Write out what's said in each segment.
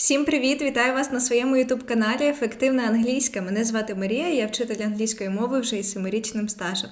Всім привіт! Вітаю вас на своєму youtube каналі Ефективна англійська. Мене звати Марія, я вчитель англійської мови вже із семирічним стажем.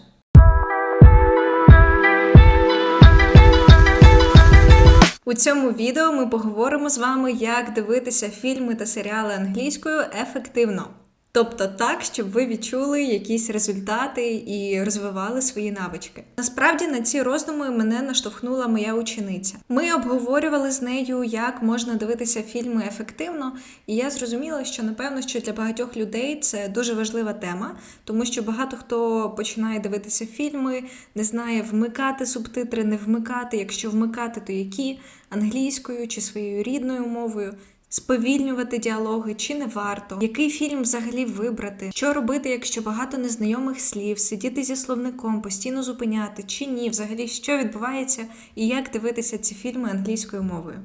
У цьому відео ми поговоримо з вами, як дивитися фільми та серіали англійською ефективно. Тобто так, щоб ви відчули якісь результати і розвивали свої навички. Насправді на ці роздуми мене наштовхнула моя учениця. Ми обговорювали з нею, як можна дивитися фільми ефективно, і я зрозуміла, що напевно, що для багатьох людей це дуже важлива тема, тому що багато хто починає дивитися фільми, не знає вмикати субтитри, не вмикати. Якщо вмикати, то які англійською чи своєю рідною мовою. Сповільнювати діалоги чи не варто, який фільм взагалі вибрати, що робити, якщо багато незнайомих слів, сидіти зі словником, постійно зупиняти чи ні, взагалі що відбувається і як дивитися ці фільми англійською мовою.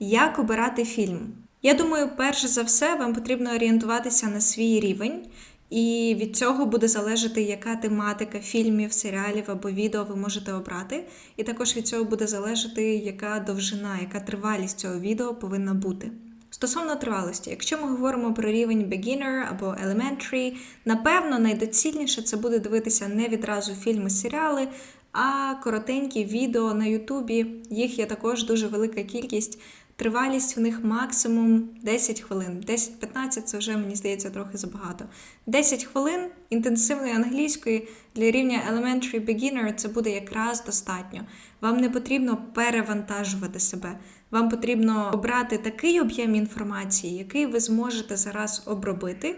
Як обирати фільм? Я думаю, перш за все, вам потрібно орієнтуватися на свій рівень, і від цього буде залежати, яка тематика фільмів, серіалів або відео ви можете обрати. І також від цього буде залежати, яка довжина, яка тривалість цього відео повинна бути. Стосовно тривалості, якщо ми говоримо про рівень beginner або elementary, напевно, найдоцільніше це буде дивитися не відразу фільми, серіали, а коротенькі відео на Ютубі. Їх є також дуже велика кількість. Тривалість в них максимум 10 хвилин. 10-15 це вже, мені здається, трохи забагато. 10 хвилин інтенсивної англійської для рівня Elementary Beginner це буде якраз достатньо. Вам не потрібно перевантажувати себе. Вам потрібно обрати такий об'єм інформації, який ви зможете зараз обробити,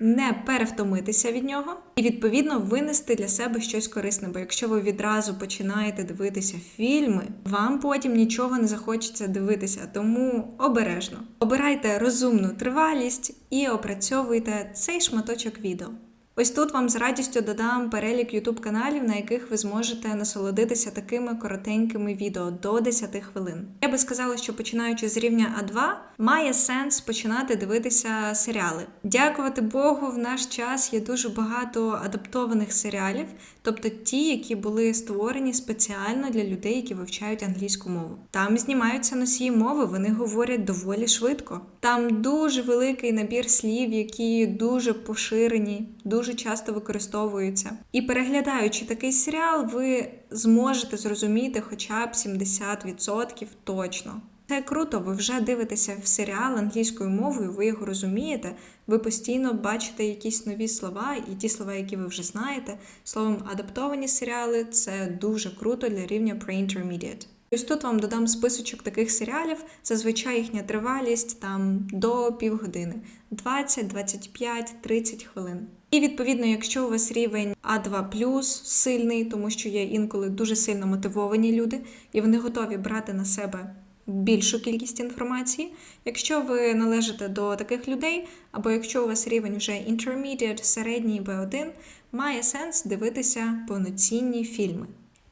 не перевтомитися від нього і, відповідно, винести для себе щось корисне. Бо якщо ви відразу починаєте дивитися фільми, вам потім нічого не захочеться дивитися. Тому обережно. Обирайте розумну тривалість і опрацьовуйте цей шматочок відео. Ось тут вам з радістю додам перелік youtube каналів, на яких ви зможете насолодитися такими коротенькими відео до 10 хвилин. Я би сказала, що починаючи з рівня А2, має сенс починати дивитися серіали. Дякувати Богу, в наш час є дуже багато адаптованих серіалів, тобто ті, які були створені спеціально для людей, які вивчають англійську мову. Там знімаються носії мови, вони говорять доволі швидко. Там дуже великий набір слів, які дуже поширені, дуже часто використовуються. І переглядаючи такий серіал, ви зможете зрозуміти хоча б 70% точно. Це круто, ви вже дивитеся в серіал англійською мовою, ви його розумієте, ви постійно бачите якісь нові слова, і ті слова, які ви вже знаєте. Словом, адаптовані серіали це дуже круто для рівня pre-intermediate. Ось тут вам додам списочок таких серіалів. Зазвичай їхня тривалість там до півгодини 20, 25, 30 хвилин. І відповідно, якщо у вас рівень А2 сильний, тому що є інколи дуже сильно мотивовані люди, і вони готові брати на себе більшу кількість інформації. Якщо ви належите до таких людей, або якщо у вас рівень вже intermediate, середній B1, має сенс дивитися повноцінні фільми.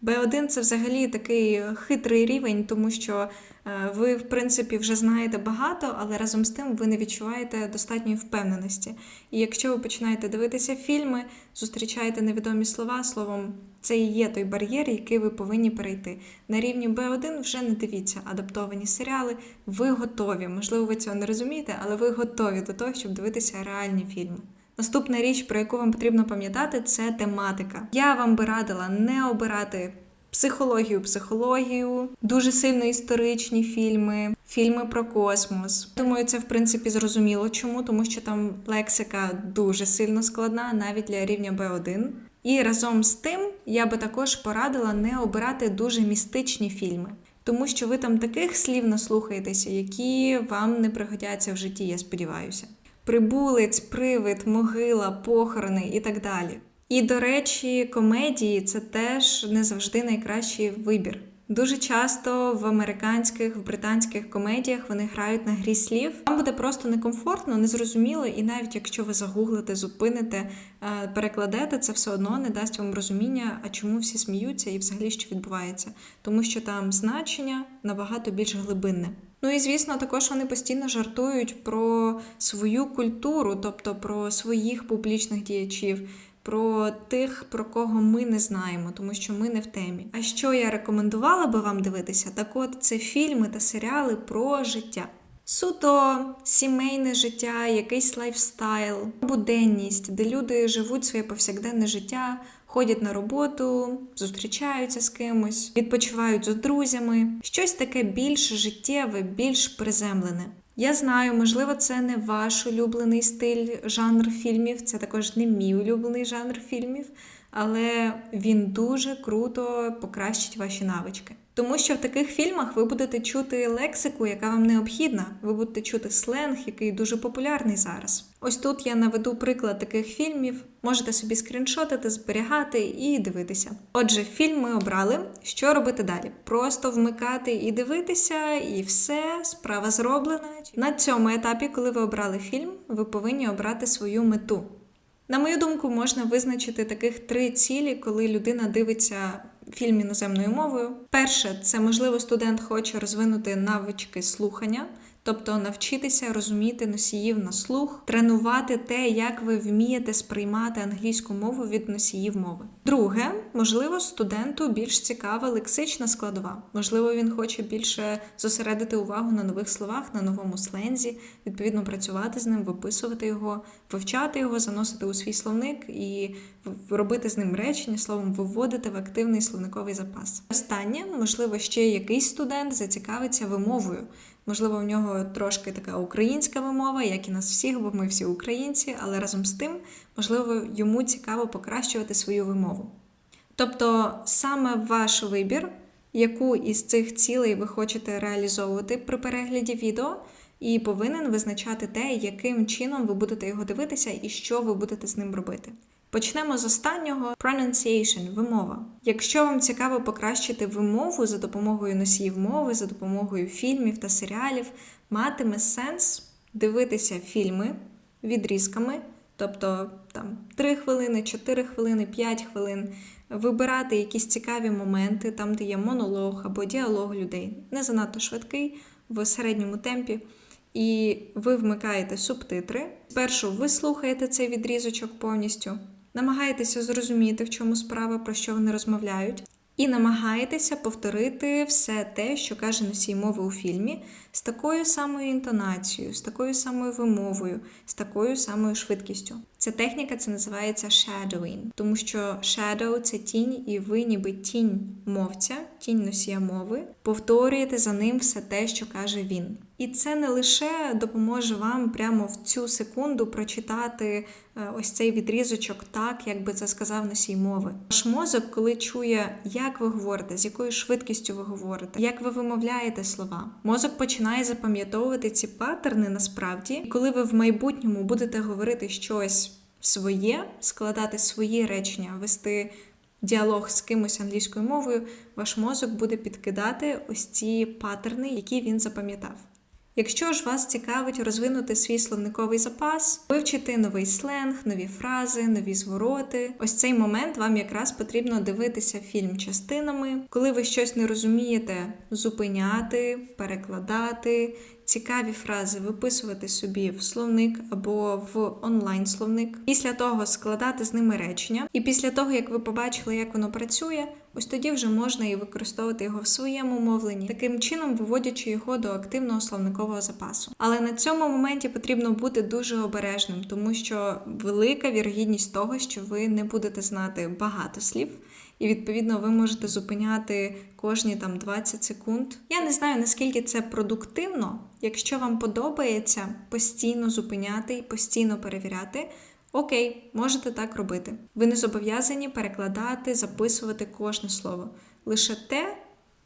B1 це взагалі такий хитрий рівень, тому що е, ви, в принципі, вже знаєте багато, але разом з тим ви не відчуваєте достатньої впевненості. І якщо ви починаєте дивитися фільми, зустрічаєте невідомі слова, словом, це і є той бар'єр, який ви повинні перейти. На рівні B1 вже не дивіться адаптовані серіали, ви готові. Можливо, ви цього не розумієте, але ви готові до того, щоб дивитися реальні фільми. Наступна річ, про яку вам потрібно пам'ятати, це тематика. Я вам би радила не обирати психологію, психологію, дуже сильно історичні фільми, фільми про космос. Думаю, це в принципі зрозуміло. Чому? Тому що там лексика дуже сильно складна, навіть для рівня B1. І разом з тим я би також порадила не обирати дуже містичні фільми. Тому що ви там таких слів наслухаєтеся, які вам не пригодяться в житті, я сподіваюся прибулець, привид, могила, похорони і так далі. І, до речі, комедії це теж не завжди найкращий вибір. Дуже часто в американських, в британських комедіях вони грають на грі слів. Вам буде просто некомфортно, незрозуміло, і навіть якщо ви загуглите, зупините, е, перекладете, це все одно не дасть вам розуміння, а чому всі сміються і взагалі що відбувається, тому що там значення набагато більш глибинне. Ну і звісно, також вони постійно жартують про свою культуру, тобто про своїх публічних діячів, про тих, про кого ми не знаємо, тому що ми не в темі. А що я рекомендувала би вам дивитися? Так от це фільми та серіали про життя. Суто сімейне життя, якийсь лайфстайл, буденність, де люди живуть своє повсякденне життя, ходять на роботу, зустрічаються з кимось, відпочивають з друзями. Щось таке більш життєве, більш приземлене. Я знаю, можливо, це не ваш улюблений стиль, жанр фільмів, це також не мій улюблений жанр фільмів, але він дуже круто покращить ваші навички. Тому що в таких фільмах ви будете чути лексику, яка вам необхідна. Ви будете чути сленг, який дуже популярний зараз. Ось тут я наведу приклад таких фільмів. Можете собі скріншотити, зберігати і дивитися. Отже, фільм ми обрали. Що робити далі? Просто вмикати і дивитися, і все, справа зроблена. На цьому етапі, коли ви обрали фільм, ви повинні обрати свою мету. На мою думку, можна визначити таких три цілі, коли людина дивиться фільм іноземною мовою. Перше, це можливо студент хоче розвинути навички слухання, тобто навчитися розуміти носіїв на слух, тренувати те, як ви вмієте сприймати англійську мову від носіїв мови. Друге, можливо, студенту більш цікава лексична складова. Можливо, він хоче більше зосередити увагу на нових словах, на новому слензі, відповідно працювати з ним, виписувати його, вивчати його, заносити у свій словник і робити з ним речення, словом, виводити в активний словниковий запас. Останнє, можливо, ще якийсь студент зацікавиться вимовою. Можливо, в нього трошки така українська вимова, як і нас всіх, бо ми всі українці, але разом з тим, можливо, йому цікаво покращувати свою вимову. Тобто саме ваш вибір, яку із цих цілей ви хочете реалізовувати при перегляді відео, і повинен визначати те, яким чином ви будете його дивитися і що ви будете з ним робити. Почнемо з останнього pronunciation – вимова. Якщо вам цікаво покращити вимову за допомогою носіїв мови, за допомогою фільмів та серіалів, матиме сенс дивитися фільми відрізками, тобто там 3 хвилини, 4 хвилини, 5 хвилин, вибирати якісь цікаві моменти, там, де є монолог або діалог людей, не занадто швидкий, в середньому темпі. І ви вмикаєте субтитри. Спершу ви слухаєте цей відрізочок повністю намагаєтеся зрозуміти, в чому справа, про що вони розмовляють, і намагаєтеся повторити все те, що каже носій мови у фільмі, з такою самою інтонацією, з такою самою вимовою, з такою самою швидкістю. Ця техніка це називається shadowing, тому що shadow – це тінь, і ви, ніби тінь мовця, тінь носія мови, повторюєте за ним все те, що каже він. І це не лише допоможе вам прямо в цю секунду прочитати е, ось цей відрізочок так, як би це сказав носій мови. Ваш мозок, коли чує, як ви говорите, з якою швидкістю ви говорите, як ви вимовляєте слова, мозок починає запам'ятовувати ці паттерни насправді, і коли ви в майбутньому будете говорити щось своє, складати свої речення, вести діалог з кимось англійською мовою, ваш мозок буде підкидати ось ці паттерни, які він запам'ятав. Якщо ж вас цікавить розвинути свій словниковий запас, вивчити новий сленг, нові фрази, нові звороти, ось цей момент вам якраз потрібно дивитися фільм частинами, коли ви щось не розумієте, зупиняти, перекладати, цікаві фрази виписувати собі в словник або в онлайн-словник. Після того складати з ними речення, і після того, як ви побачили, як воно працює, ось тоді вже можна і використовувати його в своєму мовленні, таким чином виводячи його до активного словникового запасу. Але на цьому моменті потрібно бути дуже обережним, тому що велика вірогідність того, що ви не будете знати багато слів і відповідно ви можете зупиняти кожні там 20 секунд. Я не знаю наскільки це продуктивно. Якщо вам подобається постійно зупиняти і постійно перевіряти. Окей, можете так робити. Ви не зобов'язані перекладати, записувати кожне слово, лише те,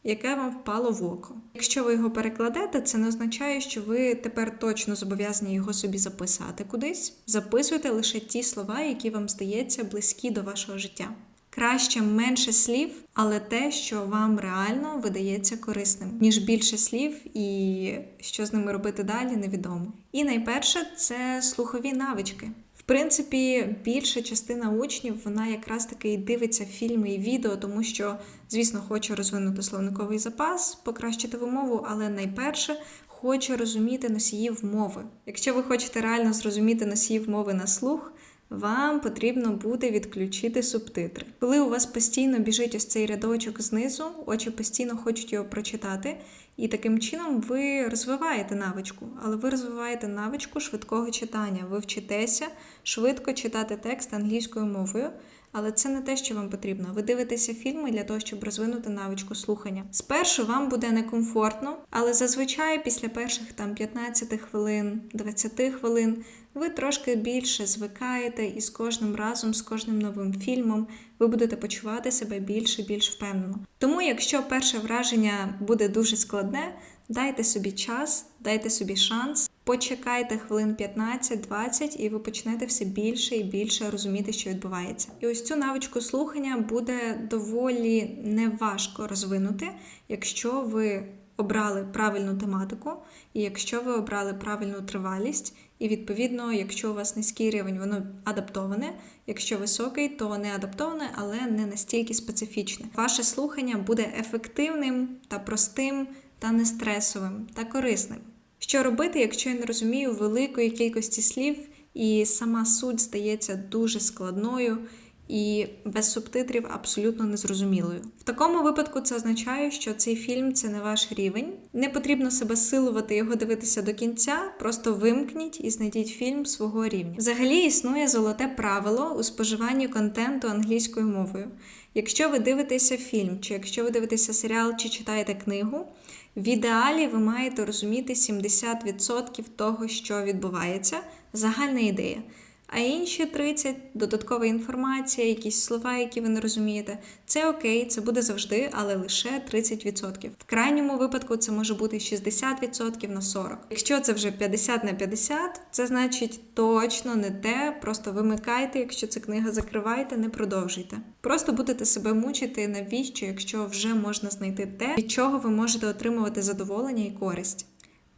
яке вам впало в око. Якщо ви його перекладете, це не означає, що ви тепер точно зобов'язані його собі записати кудись. Записуйте лише ті слова, які вам здається близькі до вашого життя. Краще менше слів, але те, що вам реально видається корисним, ніж більше слів, і що з ними робити далі, невідомо. І найперше це слухові навички. В принципі, більша частина учнів вона якраз таки і дивиться фільми і відео, тому що, звісно, хоче розвинути словниковий запас, покращити вимову, але найперше хоче розуміти носіїв мови. Якщо ви хочете реально зрозуміти носіїв мови на слух вам потрібно буде відключити субтитри. Коли у вас постійно біжить ось цей рядочок знизу, очі постійно хочуть його прочитати, і таким чином ви розвиваєте навичку, але ви розвиваєте навичку швидкого читання. Ви вчитеся швидко читати текст англійською мовою. Але це не те, що вам потрібно. Ви дивитеся фільми для того, щоб розвинути навичку слухання. Спершу вам буде некомфортно, але зазвичай після перших там 15 хвилин, 20 хвилин ви трошки більше звикаєте, і з кожним разом, з кожним новим фільмом, ви будете почувати себе більше і більш впевнено. Тому, якщо перше враження буде дуже складне, дайте собі час, дайте собі шанс. Почекайте хвилин 15-20, і ви почнете все більше і більше розуміти, що відбувається. І ось цю навичку слухання буде доволі неважко розвинути, якщо ви обрали правильну тематику, і якщо ви обрали правильну тривалість, і відповідно, якщо у вас низький рівень, воно адаптоване. Якщо високий, то не адаптоване, але не настільки специфічне. Ваше слухання буде ефективним та простим, та не стресовим та корисним. Що робити, якщо я не розумію великої кількості слів, і сама суть здається дуже складною і без субтитрів абсолютно незрозумілою. В такому випадку це означає, що цей фільм це не ваш рівень. Не потрібно себе силувати його дивитися до кінця, просто вимкніть і знайдіть фільм свого рівня. Взагалі існує золоте правило у споживанні контенту англійською мовою. Якщо ви дивитеся фільм, чи якщо ви дивитеся серіал, чи читаєте книгу, в ідеалі ви маєте розуміти 70% того, що відбувається, загальна ідея. А інші 30 додаткова інформація, якісь слова, які ви не розумієте. Це окей, це буде завжди, але лише 30%. В крайньому випадку це може бути 60% на 40%. Якщо це вже 50 на 50, це значить точно не те. Просто вимикайте, якщо це книга закривайте, не продовжуйте. Просто будете себе мучити навіщо, якщо вже можна знайти те, від чого ви можете отримувати задоволення і користь.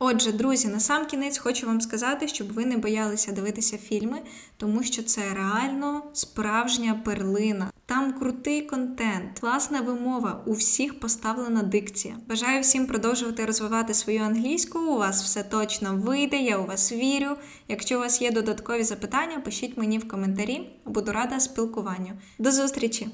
Отже, друзі, на сам кінець хочу вам сказати, щоб ви не боялися дивитися фільми, тому що це реально справжня перлина. Там крутий контент, класна вимова, у всіх поставлена дикція. Бажаю всім продовжувати розвивати свою англійську. У вас все точно вийде, я у вас вірю. Якщо у вас є додаткові запитання, пишіть мені в коментарі, буду рада спілкуванню. До зустрічі!